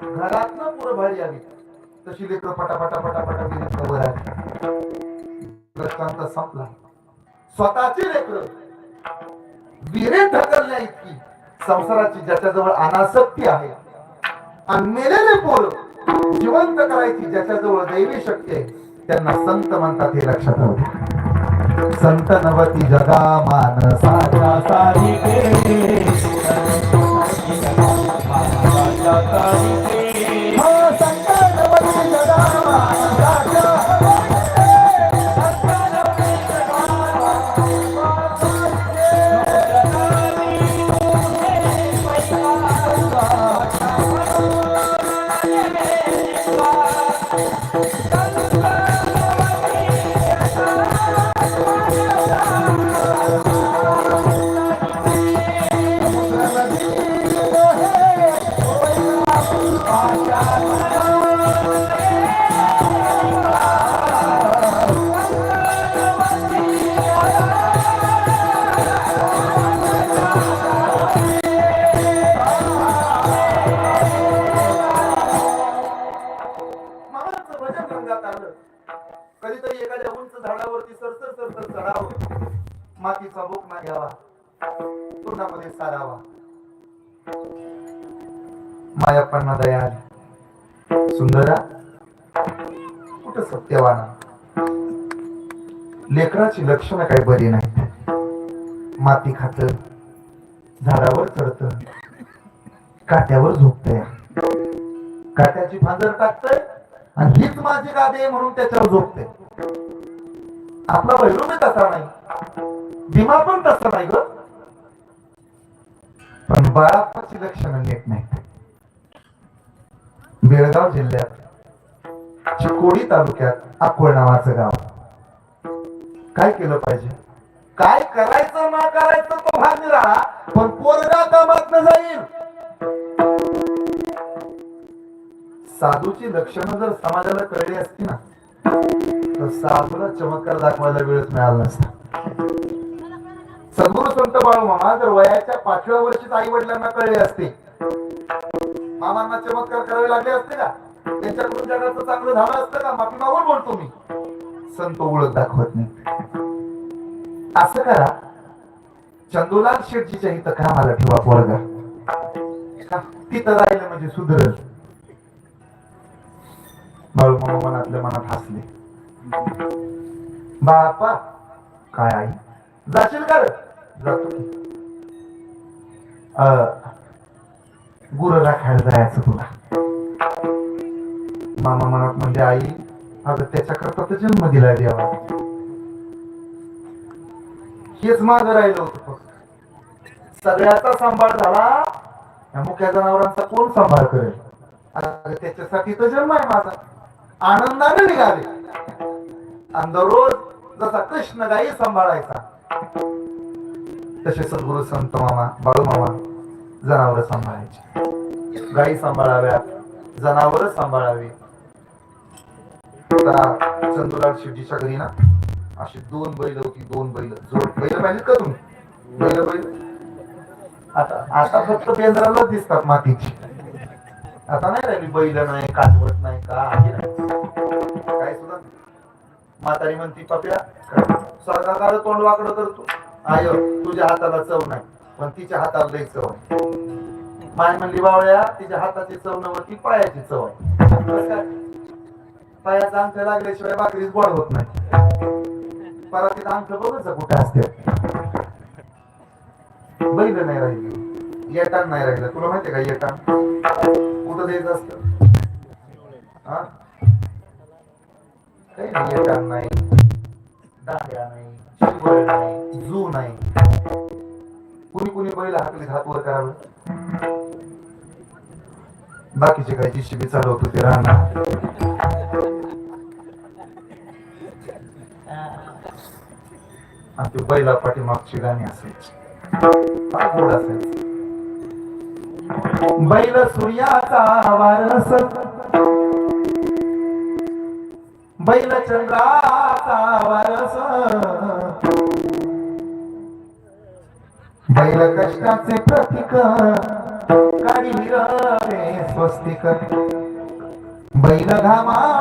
घरातनं पुरं भारी यावी. तशी लेकर पटापटा पटापटा विहिरीत वर आली दृष्टांत संपला. स्वतःची लेकर. विरे ढकलल्या इतकी. संसाराची ज्याच्याजवळ अनासक्ती आहे. आणि मेलेले पोर जिवंत करायची ज्याच्याजवळ दैवी शक्ती आहे त्यांना संत म्हणतात हे लक्षात राहू संत नवती जगा मान सारी हो, भजन आलं. कधीतरी एखाद्या उंच झाडावरती सरसर सरसर चढावं. मातीचा बोकमा घ्यावा. तोंडामध्ये सारावा. मायाप्पांना दया आली. सुंदरा कुठं सत्यवाना? लेकराची लक्षणं काही बरी नाही माती खात झाडावर चढत काट्यावर झोपत काट्याची फांदर टाकतय आणि हीच माझी गादी आहे म्हणून त्याच्यावर झोपते आपला बहिरू मी तसा नाही. भीमा पण तसा नाही ग. पण बाळाप्पाची लक्षणं नीट नाहीत बेळगाव जिल्ह्यात चिकोडी तालुक्यात अकोळ नावाचं गाव. काय केलं पाहिजे? काय करायचं ना करायचं तो भाग निराळा पण पोरगा कामात जाईल. साधूची लक्षणं जर समाजाला कळली असती ना तर साधूला चमत्कार दाखवायला वेळच मिळाला नसता. सद्गुरु संत बाळू मामा जर वयाच्या पाचव्या वर्षीच आई वडिलांना कळले असते मामांना चमत्कार करावे लागले असते का? त्यांच्याकडून जगाचं चांगलं झालं असतं का? माफी मागून बोलतो मी. संत ओळख दाखवत नाही. असं करा चंदूलाल शेठजीच्या इथं कामाला ठेवा पोरगा. तिथं राहिलं म्हणजे सुधरल. बाळू मनातल्या मनात हसले. बापा! काय आई? जाशील का जातो की अं, गुरं जायचं तुला. मामा मनात म्हणजे आई अगं त्याच्याकरता तर जन्म दिला देवा. हेच माग राहिलं होतं सगळ्याचा सांभाळ झाला. या मुख्या जनावरांचा कोण सांभाळ करेल? अगं त्याच्यासाठी तर जन्म आहे माझा. आनंदाने निघाले. आणि दररोज जसा कृष्ण गाई सांभाळायचा तसे सद्गुरु संत मामा बाळू मामा जनावर सांभाळायचे. गाई सांभाळाव्या जनावर सांभाळावी. आता चंदुलाल शिवजीच्या घरी ना अशी दोन बैल होती दोन बैल. जोड बैल पाहिजे का तुम्ही? बैल बैल. आता आता फक्त बेंद्राला दिसतात मातीची. आता नाही राहिली बैल नाही काजवत नाही का? आहे काय सुद्धा म्हातारी म्हणती पप्या स्वर्गाकार तोंड वाकडं करतो. आय तुझ्या हाताला चव नाही पण तिच्या हाताला लई चव आहे. माय म्हणली बावळ्या तिच्या हाताची चव नव्हती पायाची चव आहे. पायाचा अंक लागल्याशिवाय बाकरीच गोड होत नाही. परत तिथं अंक बघच कुठे असते. बैल नाही राहिली. येटान नाही राहिलं. तुला माहितीये का येटान? कुठं द्यायचं असतं? हा? काही नाही. दांड्या जू नाही. कुणी कुणी बैल हाकलीत हात वर करावं? बाकीचे काही जिशिबी चालवत होते राहणार. आणि ते बैला पाठीमागची गाणी असायची असायची. बैल सूर्याचा वारस. बैल चंद्राचा वारस. बैल कष्टाचे प्रतीक. काढी रे स्वस्तिक. बैल घामा